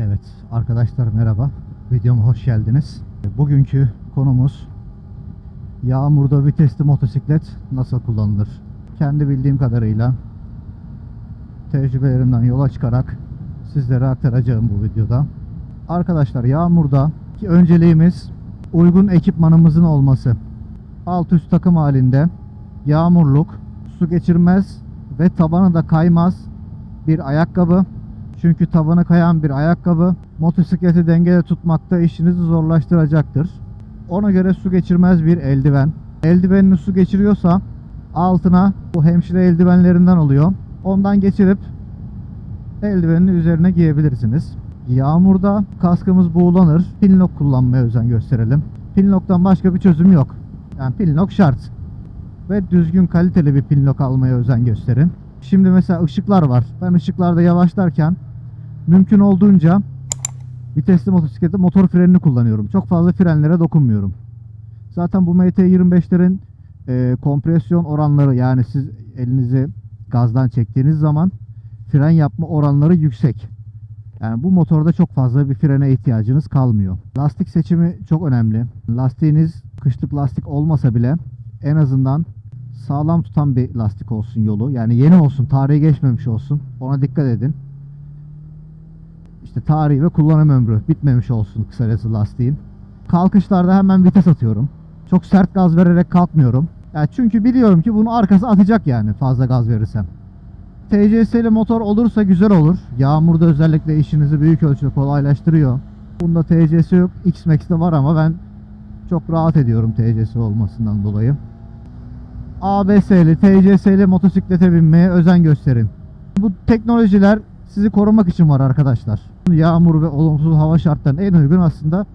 Evet arkadaşlar merhaba. Videoma hoş geldiniz. Bugünkü konumuz yağmurda vitesli motosiklet nasıl kullanılır? Kendi bildiğim kadarıyla tecrübelerimden yola çıkarak sizlere aktaracağım bu videoda. Arkadaşlar yağmurda ki önceliğimiz uygun ekipmanımızın olması. Alt üst takım halinde yağmurluk, su geçirmez ve tabanı da kaymaz bir ayakkabı. Çünkü tabanı kayan bir ayakkabı motosikleti dengede tutmakta işinizi zorlaştıracaktır. Ona göre su geçirmez bir eldiven. Eldivenini su geçiriyorsa altına bu hemşire eldivenlerinden oluyor. Ondan geçirip eldivenin üzerine giyebilirsiniz. Yağmurda kaskımız buğulanır. Pinlock kullanmaya özen gösterelim. Pinlock'tan başka bir çözüm yok. Yani pinlock şart. Ve düzgün kaliteli bir pinlock almaya özen gösterin. Şimdi mesela ışıklar var. Ben ışıklarda yavaşlarken mümkün olduğunca vitesli motosiklette motor frenini kullanıyorum. Çok fazla frenlere dokunmuyorum. Zaten bu MT25'lerin e, kompresyon oranları yani siz elinizi gazdan çektiğiniz zaman fren yapma oranları yüksek. Yani bu motorda çok fazla bir frene ihtiyacınız kalmıyor. Lastik seçimi çok önemli. Lastiğiniz kışlık lastik olmasa bile en azından sağlam tutan bir lastik olsun yolu. Yani yeni olsun, tarihi geçmemiş olsun. Ona dikkat edin. İşte tarihi ve kullanım ömrü bitmemiş olsun kısacası lastiğin. Kalkışlarda hemen vites atıyorum. Çok sert gaz vererek kalkmıyorum. Yani çünkü biliyorum ki bunu arkası atacak yani fazla gaz verirsem. TCS'li motor olursa güzel olur. Yağmurda özellikle işinizi büyük ölçüde kolaylaştırıyor. Bunda TCS yok. X-Max'te var ama ben çok rahat ediyorum TCS olmasından dolayı. ABS'li, TCS'li motosiklete binmeye özen gösterin. Bu teknolojiler sizi korumak için var arkadaşlar. Yağmur ve olumsuz hava şartlarına en uygun aslında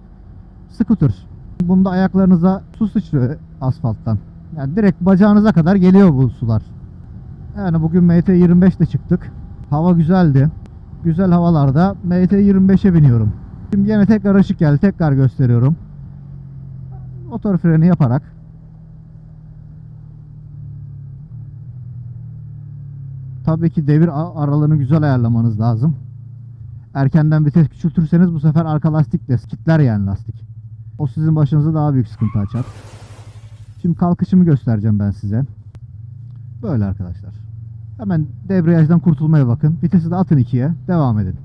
scooter. Bunda ayaklarınıza su sıçrıyor asfalttan. Yani direkt bacağınıza kadar geliyor bu sular. Yani bugün MT25 ile çıktık. Hava güzeldi. Güzel havalarda MT25'e biniyorum. Şimdi yine tekrar ışık geldi. Tekrar gösteriyorum. Motor freni yaparak Tabii ki devir aralığını güzel ayarlamanız lazım. Erkenden vites küçültürseniz bu sefer arka lastik de kitler yani lastik. O sizin başınıza daha büyük sıkıntı açar. Şimdi kalkışımı göstereceğim ben size. Böyle arkadaşlar. Hemen debriyajdan kurtulmaya bakın. Vitesi de atın 2'ye. Devam edin.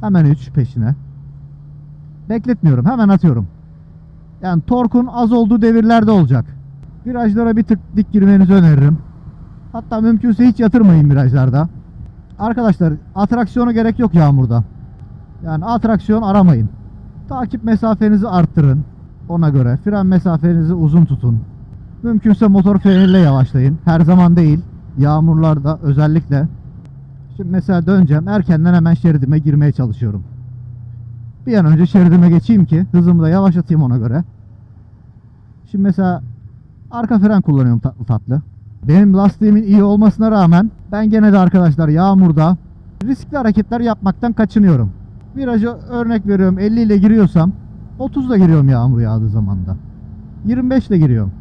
Hemen 3 peşine. Bekletmiyorum. Hemen atıyorum. Yani torkun az olduğu devirlerde olacak. Virajlara bir tık dik girmenizi öneririm. Hatta mümkünse hiç yatırmayın virajlarda. Arkadaşlar atraksiyona gerek yok yağmurda. Yani atraksiyon aramayın. Takip mesafenizi arttırın. Ona göre fren mesafenizi uzun tutun. Mümkünse motor freniyle yavaşlayın. Her zaman değil. Yağmurlarda özellikle. Şimdi mesela döneceğim. Erkenden hemen şeridime girmeye çalışıyorum. Bir an önce şeridime geçeyim ki hızımı da yavaşlatayım ona göre. Şimdi mesela arka fren kullanıyorum tatlı tatlı. Benim lastiğimin iyi olmasına rağmen ben gene de arkadaşlar yağmurda riskli hareketler yapmaktan kaçınıyorum. Virajı örnek veriyorum 50 ile giriyorsam 30 ile giriyorum yağmur yağdığı zamanda. 25 ile giriyorum.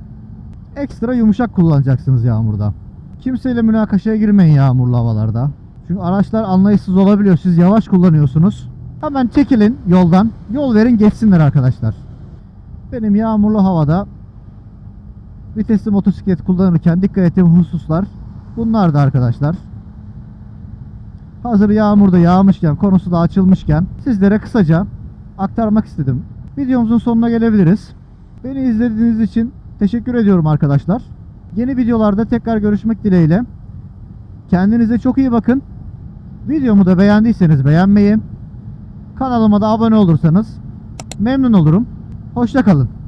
Ekstra yumuşak kullanacaksınız yağmurda. Kimseyle münakaşaya girmeyin yağmurlu havalarda. Çünkü araçlar anlayışsız olabiliyor. Siz yavaş kullanıyorsunuz. Hemen çekilin yoldan. Yol verin geçsinler arkadaşlar. Benim yağmurlu havada vitesli motosiklet kullanırken dikkat ettiğim hususlar bunlar da arkadaşlar. Hazır yağmurda yağmışken, konusu da açılmışken sizlere kısaca aktarmak istedim. Videomuzun sonuna gelebiliriz. Beni izlediğiniz için teşekkür ediyorum arkadaşlar. Yeni videolarda tekrar görüşmek dileğiyle. Kendinize çok iyi bakın. Videomu da beğendiyseniz beğenmeyi, kanalıma da abone olursanız memnun olurum. Hoşça kalın.